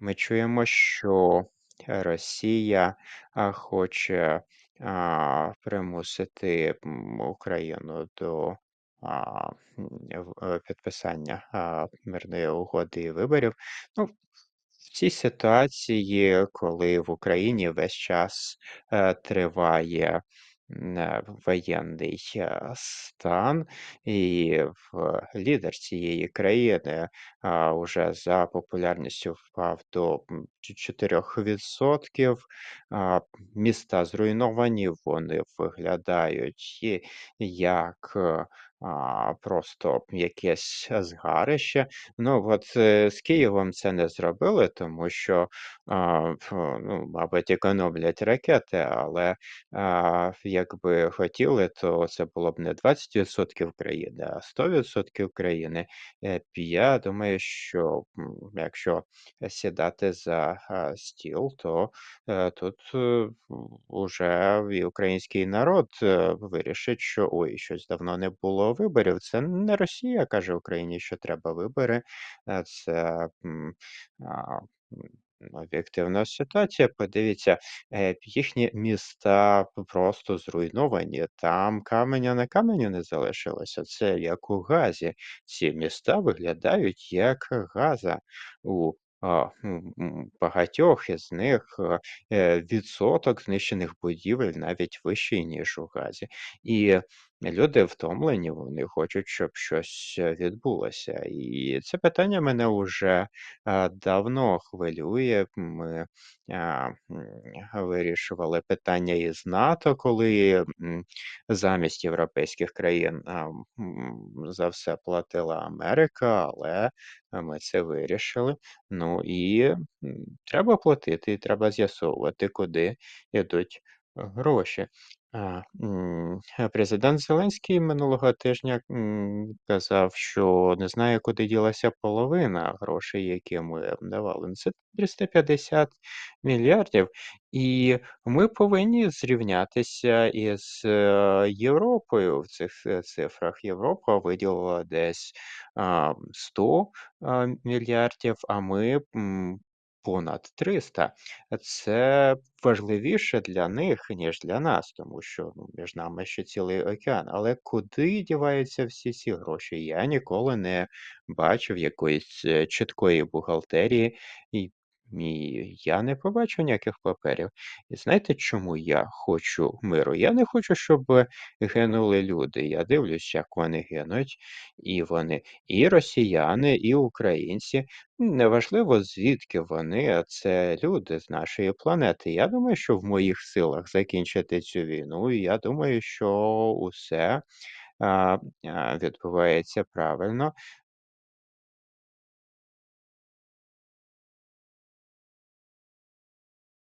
Ми чуємо, що Росія хоче примусити Україну до е, підписання мирної угоди і виборів. Ну, в цій ситуації, коли в Україні весь час е, триває е, воєнний стан, і в лідер цієї країни а, за популярністю впав до 4%. А, міста зруйновані, вони виглядають як а, просто якесь згарище. Ну, от, е, з Києвом це не зробили, тому що, а, ну, мабуть, економлять ракети, але, а, якби хотіли, то це було б не 20% країни, а 100% країни. Е, я думаю, що, якщо сідати за, стіл, то, е, тут, е, уже і український народ, е, вирішить, що: "Ой, щось давно не було виборів". Це не Росія каже Україні, що треба вибори. Е, це, об'єктивна ситуація. Подивіться, е, їхні міста просто зруйновані. Там каменя на каменю не залишилося. Це як у Газі. Ці міста виглядають як Газа. У багатьох із них е, відсоток знищених будівель навіть вищий, ніж у Газі. І Люди втомлені, вони хочуть, щоб щось е, відбулося. І це питання мене вже е, давно хвилює. Ми вирішували питання із НАТО, коли замість європейських країн за все платила Америка, але ми це вирішили. Ну і треба платити, і треба з'ясовувати, куди йдуть гроші. Президент Зеленський минулого тижня, казав, що не знає, куди ділася половина грошей, які ми давали. Ну, це 350 мільярдів, і ми повинні зрівнятися із, е, Європою в цих, е, цифрах. Європа виділила десь, 100, мільярдів, а ми, понад 300. Це важливіше для них, ніж для нас, тому що, ну, між нами ще цілий океан. Але куди діваються всі ці гроші? Я ніколи не бачив якоїсь, е, чіткої бухгалтерії, і я не побачив ніяких паперів. І знаєте, чому я хочу миру? Я не хочу, щоб гинули люди. Я дивлюсь, як вони гинуть, і вони і росіяни, і українці. Неважливо, звідки вони, а це люди з нашої планети. Я думаю, що в моїх силах закінчити цю війну, я думаю, що усе відбувається правильно.